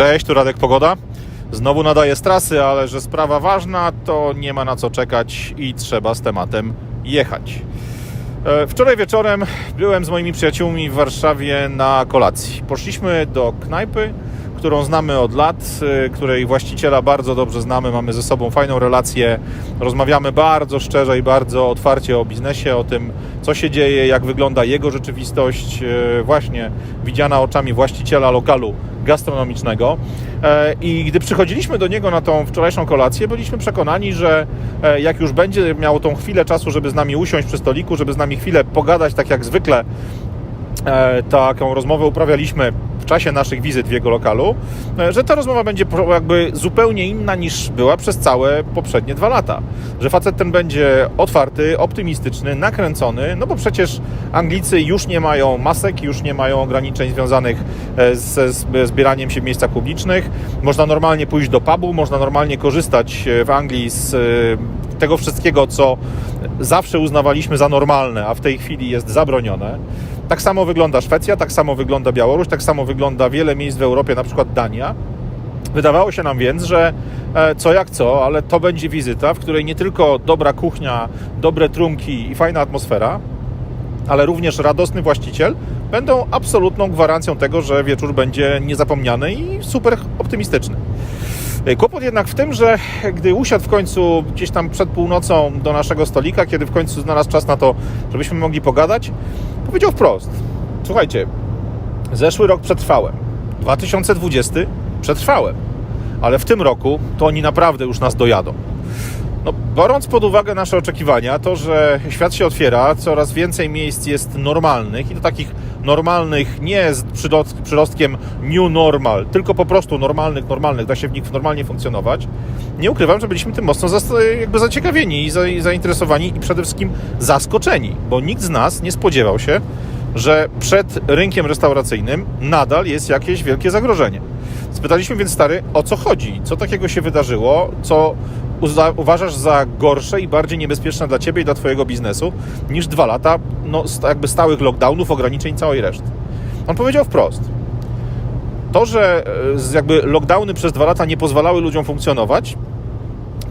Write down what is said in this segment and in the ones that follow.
Cześć, tu Radek Pogoda. Znowu nadaję z trasy, ale że sprawa ważna, to nie ma na co czekać i trzeba z tematem jechać. E, Wczoraj wieczorem byłem z moimi przyjaciółmi w Warszawie na kolacji. Poszliśmy do knajpy, którą znamy od lat, e, której właściciela bardzo dobrze znamy, mamy ze sobą fajną relację, rozmawiamy bardzo szczerze i bardzo otwarcie o biznesie, o tym, co się dzieje, jak wygląda jego rzeczywistość, e, właśnie widziana oczami właściciela lokalu gastronomicznego. E, I gdy przychodziliśmy do niego na tą wczorajszą kolację, byliśmy przekonani, że e, jak już będzie miał tą chwilę czasu, żeby z nami usiąść przy stoliku, żeby z nami chwilę pogadać, tak jak zwykle taką rozmowę uprawialiśmy w czasie naszych wizyt w jego lokalu, e, że ta rozmowa będzie jakby zupełnie inna niż była przez całe poprzednie dwa lata. Że facet ten będzie otwarty, optymistyczny, nakręcony, no bo przecież Anglicy już nie mają masek, już nie mają ograniczeń związanych e, ze zbieraniem się w miejscach publicznych. Można normalnie pójść do pubu, można normalnie korzystać e, w Anglii z e, tego wszystkiego, co zawsze uznawaliśmy za normalne, a w tej chwili jest zabronione. Tak samo wygląda Szwecja, tak samo wygląda Białoruś, tak samo wygląda wiele miejsc w Europie, na przykład Dania. Wydawało się nam więc, że e, co jak co, ale to będzie wizyta, w której nie tylko dobra kuchnia, dobre trunki i fajna atmosfera, ale również radosny właściciel będą absolutną gwarancją tego, że wieczór będzie niezapomniany i super optymistyczny. E, Kłopot jednak w tym, że gdy usiadł w końcu gdzieś tam przed północą do naszego stolika, kiedy w końcu znalazł czas na to, żebyśmy mogli pogadać, powiedział wprost: Słuchajcie, zeszły rok przetrwałem, 2020 przetrwałem, ale w tym roku to oni naprawdę już nas dojadą. No, biorąc pod uwagę nasze oczekiwania, to, że świat się otwiera, coraz więcej miejsc jest normalnych i to takich normalnych nie z przyrostkiem new normal, tylko po prostu normalnych, normalnych, da się w nich normalnie funkcjonować. Nie ukrywam, że byliśmy tym mocno jakby zaciekawieni i, za- i zainteresowani i przede wszystkim zaskoczeni, bo nikt z nas nie spodziewał się, że przed rynkiem restauracyjnym nadal jest jakieś wielkie zagrożenie. Spytaliśmy więc stary, o co chodzi? Co takiego się wydarzyło, co uważasz za gorsze i bardziej niebezpieczne dla ciebie i dla twojego biznesu niż dwa lata no, jakby stałych lockdownów, ograniczeń całej reszty? On powiedział wprost. To, że e, jakby lockdowny przez dwa lata nie pozwalały ludziom funkcjonować,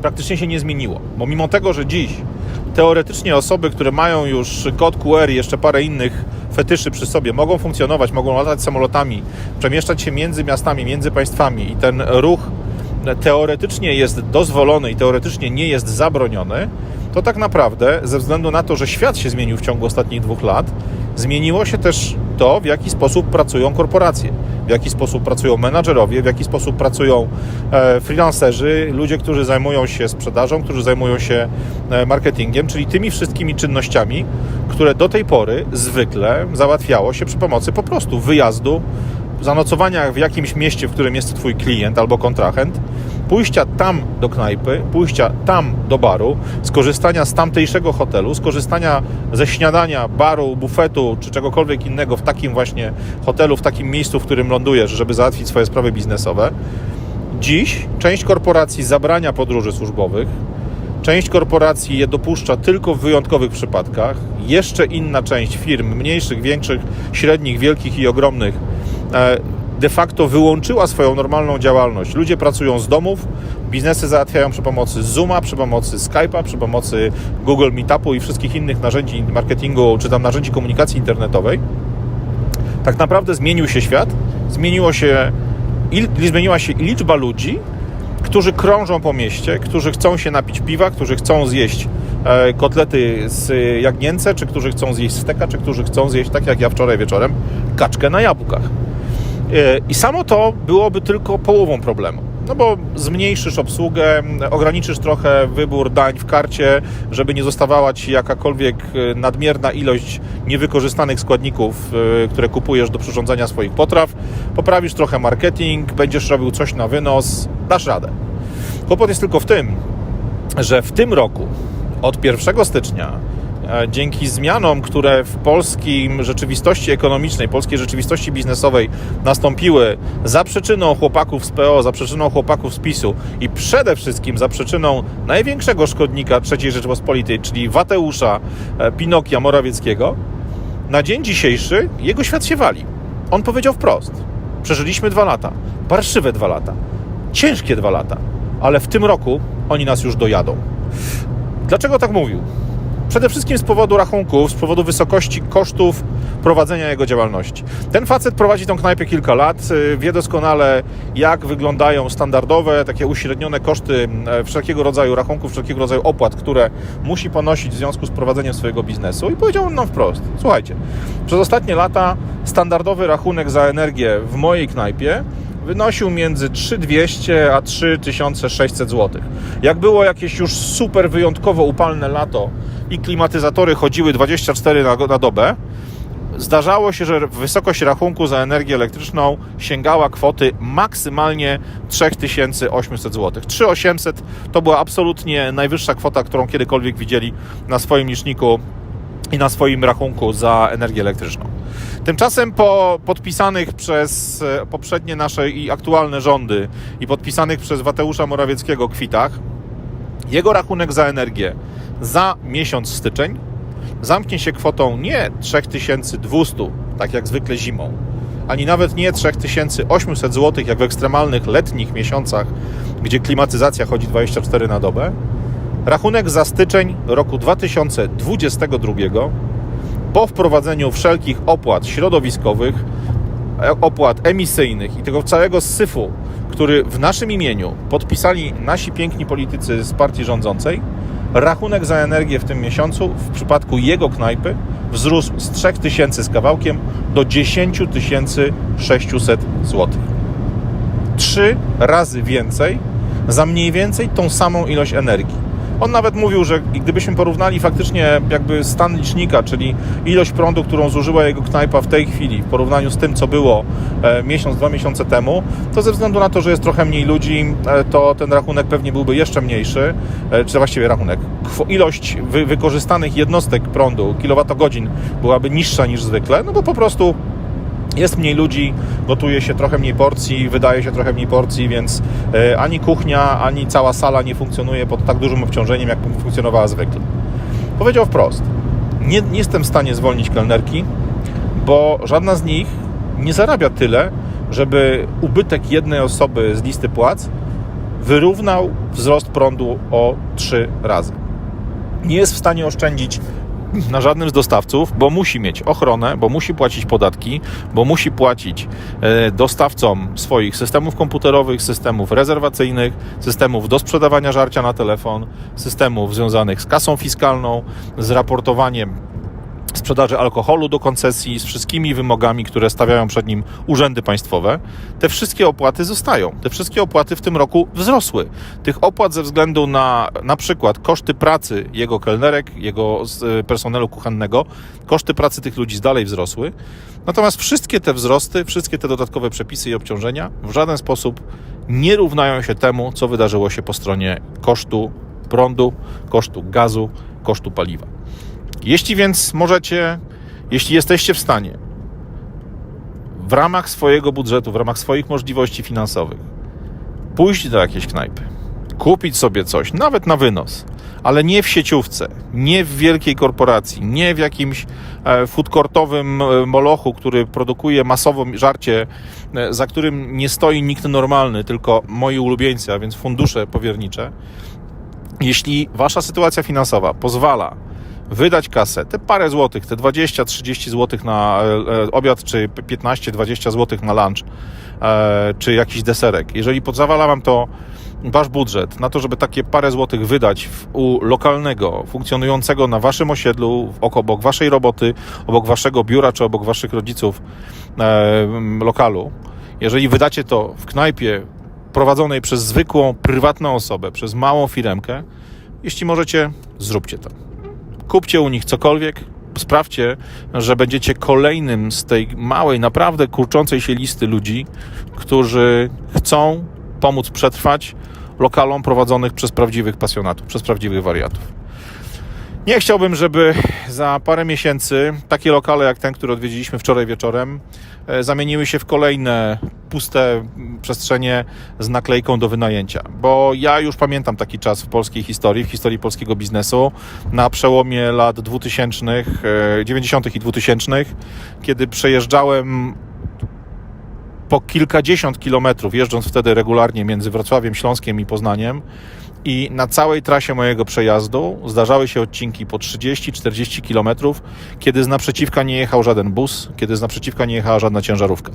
praktycznie się nie zmieniło. Bo mimo tego, że dziś teoretycznie osoby, które mają już kod QR i jeszcze parę innych fetyszy przy sobie, mogą funkcjonować, mogą latać samolotami, przemieszczać się między miastami, między państwami i ten ruch teoretycznie jest dozwolony i teoretycznie nie jest zabroniony, to tak naprawdę ze względu na to, że świat się zmienił w ciągu ostatnich dwóch lat, zmieniło się też to, w jaki sposób pracują korporacje, w jaki sposób pracują menadżerowie, w jaki sposób pracują e, freelancerzy, ludzie, którzy zajmują się sprzedażą, którzy zajmują się e, marketingiem, czyli tymi wszystkimi czynnościami, które do tej pory zwykle załatwiało się przy pomocy po prostu wyjazdu, zanocowania w jakimś mieście, w którym jest Twój klient albo kontrahent, pójścia tam do knajpy, pójścia tam do baru, skorzystania z tamtejszego hotelu, skorzystania ze śniadania, baru, bufetu czy czegokolwiek innego w takim właśnie hotelu, w takim miejscu, w którym lądujesz, żeby załatwić swoje sprawy biznesowe. Dziś część korporacji zabrania podróży służbowych, Część korporacji je dopuszcza tylko w wyjątkowych przypadkach. Jeszcze inna część firm, mniejszych, większych, średnich, wielkich i ogromnych, de facto wyłączyła swoją normalną działalność. Ludzie pracują z domów, biznesy załatwiają przy pomocy Zooma, przy pomocy Skype'a, przy pomocy Google Meetupu i wszystkich innych narzędzi marketingu czy tam narzędzi komunikacji internetowej. Tak naprawdę zmienił się świat, zmieniło się, zmieniła się liczba ludzi, którzy krążą po mieście, którzy chcą się napić piwa, którzy chcą zjeść e, kotlety z jagnięce, czy którzy chcą zjeść steka, czy którzy chcą zjeść, tak jak ja wczoraj wieczorem, kaczkę na jabłkach. I samo to byłoby tylko połową problemu. No bo zmniejszysz obsługę, ograniczysz trochę wybór dań w karcie, żeby nie zostawała ci jakakolwiek e, nadmierna ilość niewykorzystanych składników, e, które kupujesz do przyrządzania swoich potraw. Poprawisz trochę marketing, będziesz robił coś na wynos, dasz radę. Kłopot jest tylko w tym, że w tym roku, od 1 stycznia, dzięki zmianom, które w polskim rzeczywistości ekonomicznej, polskiej rzeczywistości biznesowej nastąpiły za przyczyną chłopaków z PO, za przyczyną chłopaków z PiSu i przede wszystkim za przyczyną największego szkodnika III Rzeczypospolitej, czyli Wateusza e, Pinokia Morawieckiego, na dzień dzisiejszy jego świat się wali. On powiedział wprost: Przeżyliśmy dwa lata, parszywe dwa lata, ciężkie dwa lata, ale w tym roku oni nas już dojadą. Dlaczego tak mówił? Przede wszystkim z powodu rachunków, z powodu wysokości kosztów prowadzenia jego działalności. Ten facet prowadzi tą knajpę kilka lat, y, wie doskonale, jak wyglądają standardowe, takie uśrednione koszty e, wszelkiego rodzaju rachunków, wszelkiego rodzaju opłat, które musi ponosić w związku z prowadzeniem swojego biznesu. I powiedział nam wprost: Słuchajcie, przez ostatnie lata standardowy rachunek za energię w mojej knajpie wynosił między 3200 a 3600 zł. Jak było jakieś już super wyjątkowo upalne lato i klimatyzatory chodziły 24 na, na dobę, zdarzało się, że wysokość rachunku za energię elektryczną sięgała kwoty maksymalnie 3800 zł. 3800 to była absolutnie najwyższa kwota, którą kiedykolwiek widzieli na swoim liczniku i na swoim rachunku za energię elektryczną. Tymczasem po podpisanych przez e, poprzednie nasze i aktualne rządy i podpisanych przez Mateusza Morawieckiego kwitach, jego rachunek za energię za miesiąc styczeń zamknie się kwotą nie 3200, tak jak zwykle zimą, ani nawet nie 3800 zł, jak w ekstremalnych letnich miesiącach, gdzie klimatyzacja chodzi 24 na dobę. Rachunek za styczeń roku 2022 po wprowadzeniu wszelkich opłat środowiskowych, e, opłat emisyjnych i tego całego syfu, który w naszym imieniu podpisali nasi piękni politycy z partii rządzącej, rachunek za energię w tym miesiącu w przypadku jego knajpy wzrósł z 3000 z kawałkiem do 10 600 zł. Trzy razy więcej za mniej więcej tą samą ilość energii. On nawet mówił, że gdybyśmy porównali faktycznie jakby stan licznika, czyli ilość prądu, którą zużyła jego knajpa w tej chwili w porównaniu z tym, co było e, miesiąc, dwa miesiące temu, to ze względu na to, że jest trochę mniej ludzi, e, to ten rachunek pewnie byłby jeszcze mniejszy, e, czy właściwie rachunek. Ilość wy wykorzystanych jednostek prądu, kilowatogodzin byłaby niższa niż zwykle, no bo po prostu jest mniej ludzi, gotuje się trochę mniej porcji, wydaje się trochę mniej porcji, więc e, ani kuchnia, ani cała sala nie funkcjonuje pod tak dużym obciążeniem, jak funkcjonowała zwykle. Powiedział wprost: Nie, nie jestem w stanie zwolnić kelnerki, bo żadna z nich nie zarabia tyle, żeby ubytek jednej osoby z listy płac wyrównał wzrost prądu o trzy razy. Nie jest w stanie oszczędzić na żadnym z dostawców, bo musi mieć ochronę, bo musi płacić podatki, bo musi płacić e, dostawcom swoich systemów komputerowych, systemów rezerwacyjnych, systemów do sprzedawania żarcia na telefon, systemów związanych z kasą fiskalną, z raportowaniem sprzedaży alkoholu do koncesji z wszystkimi wymogami, które stawiają przed nim urzędy państwowe, te wszystkie opłaty zostają. Te wszystkie opłaty w tym roku wzrosły. Tych opłat ze względu na na przykład koszty pracy jego kelnerek, jego e, personelu kuchennego, koszty pracy tych ludzi dalej wzrosły. Natomiast wszystkie te wzrosty, wszystkie te dodatkowe przepisy i obciążenia w żaden sposób nie równają się temu, co wydarzyło się po stronie kosztu prądu, kosztu gazu, kosztu paliwa. Jeśli więc możecie, jeśli jesteście w stanie w ramach swojego budżetu, w ramach swoich możliwości finansowych pójść do jakiejś knajpy, kupić sobie coś, nawet na wynos, ale nie w sieciówce, nie w wielkiej korporacji, nie w jakimś e, foodcourtowym e, molochu, który produkuje masowo żarcie, e, za którym nie stoi nikt normalny, tylko moi ulubieńcy, a więc fundusze powiernicze. Jeśli wasza sytuacja finansowa pozwala wydać kasę, te parę złotych, te 20-30 złotych na e, e, obiad, czy 15-20 złotych na lunch, e, czy jakiś deserek. Jeżeli pozawala wam to wasz budżet na to, żeby takie parę złotych wydać u lokalnego, funkcjonującego na waszym osiedlu, obok waszej roboty, obok waszego biura, czy obok waszych rodziców lokalu, jeżeli wydacie to w knajpie prowadzonej przez zwykłą, prywatną osobę, przez małą firemkę, jeśli możecie, zróbcie to kupcie u nich cokolwiek, sprawdźcie, że będziecie kolejnym z tej małej, naprawdę kurczącej się listy ludzi, którzy chcą pomóc przetrwać lokalom prowadzonych przez prawdziwych pasjonatów, przez prawdziwych wariatów. Nie chciałbym, żeby za parę miesięcy takie lokale jak ten, który odwiedziliśmy wczoraj wieczorem, e, zamieniły się w kolejne puste przestrzenie z naklejką do wynajęcia. Bo ja już pamiętam taki czas w polskiej historii, w historii polskiego biznesu, na przełomie lat 2000, 90. E, i 2000, kiedy przejeżdżałem po kilkadziesiąt kilometrów, jeżdżąc wtedy regularnie między Wrocławiem, Śląskiem i Poznaniem. I na całej trasie mojego przejazdu zdarzały się odcinki po 30-40 kilometrów, kiedy z naprzeciwka nie jechał żaden bus, kiedy z naprzeciwka nie jechała żadna ciężarówka.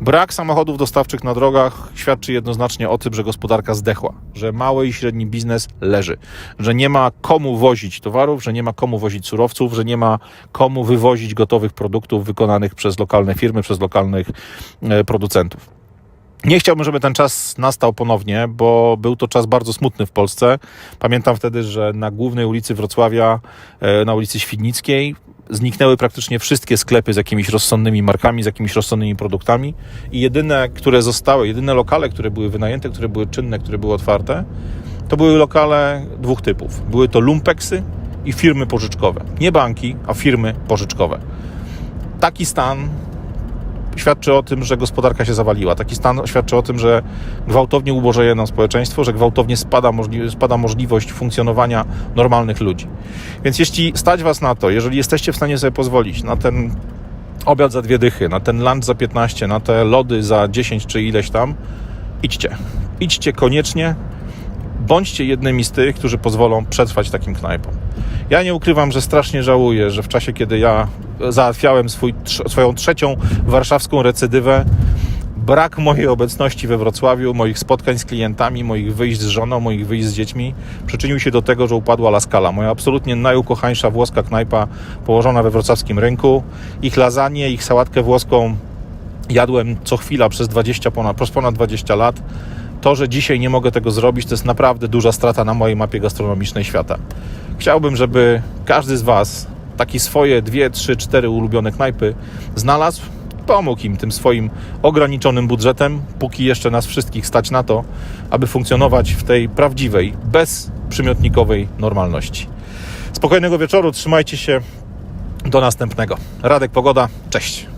Brak samochodów dostawczych na drogach świadczy jednoznacznie o tym, że gospodarka zdechła, że mały i średni biznes leży, że nie ma komu wozić towarów, że nie ma komu wozić surowców, że nie ma komu wywozić gotowych produktów wykonanych przez lokalne firmy, przez lokalnych e, producentów. Nie chciałbym, żeby ten czas nastał ponownie, bo był to czas bardzo smutny w Polsce. Pamiętam wtedy, że na głównej ulicy Wrocławia, e, na ulicy Świdnickiej, zniknęły praktycznie wszystkie sklepy z jakimiś rozsądnymi markami, z jakimiś rozsądnymi produktami i jedyne, które zostały, jedyne lokale, które były wynajęte, które były czynne, które były otwarte, to były lokale dwóch typów. Były to lumpeksy i firmy pożyczkowe. Nie banki, a firmy pożyczkowe. Taki stan świadczy o tym, że gospodarka się zawaliła. Taki stan świadczy o tym, że gwałtownie ubożeje nam społeczeństwo, że gwałtownie spada, możli- spada możliwość funkcjonowania normalnych ludzi. Więc jeśli stać Was na to, jeżeli jesteście w stanie sobie pozwolić na ten obiad za dwie dychy, na ten lunch za 15, na te lody za 10 czy ileś tam, idźcie. Idźcie koniecznie. Bądźcie jednymi z tych, którzy pozwolą przetrwać takim knajpom. Ja nie ukrywam, że strasznie żałuję, że w czasie, kiedy ja załatwiałem swój, swoją trzecią warszawską recydywę, brak mojej obecności we Wrocławiu, moich spotkań z klientami, moich wyjść z żoną, moich wyjść z dziećmi przyczynił się do tego, że upadła La Scala, moja absolutnie najukochańsza włoska knajpa położona we wrocławskim rynku. Ich lasagne, ich sałatkę włoską jadłem co chwila przez 20 ponad, przez ponad 20 lat. To, że dzisiaj nie mogę tego zrobić, to jest naprawdę duża strata na mojej mapie gastronomicznej świata. Chciałbym, żeby każdy z Was takie swoje dwie, trzy, cztery ulubione knajpy znalazł, pomógł im tym swoim ograniczonym budżetem, póki jeszcze nas wszystkich stać na to, aby funkcjonować w tej prawdziwej, bezprzymiotnikowej normalności. Spokojnego wieczoru, trzymajcie się. Do następnego. Radek Pogoda, cześć.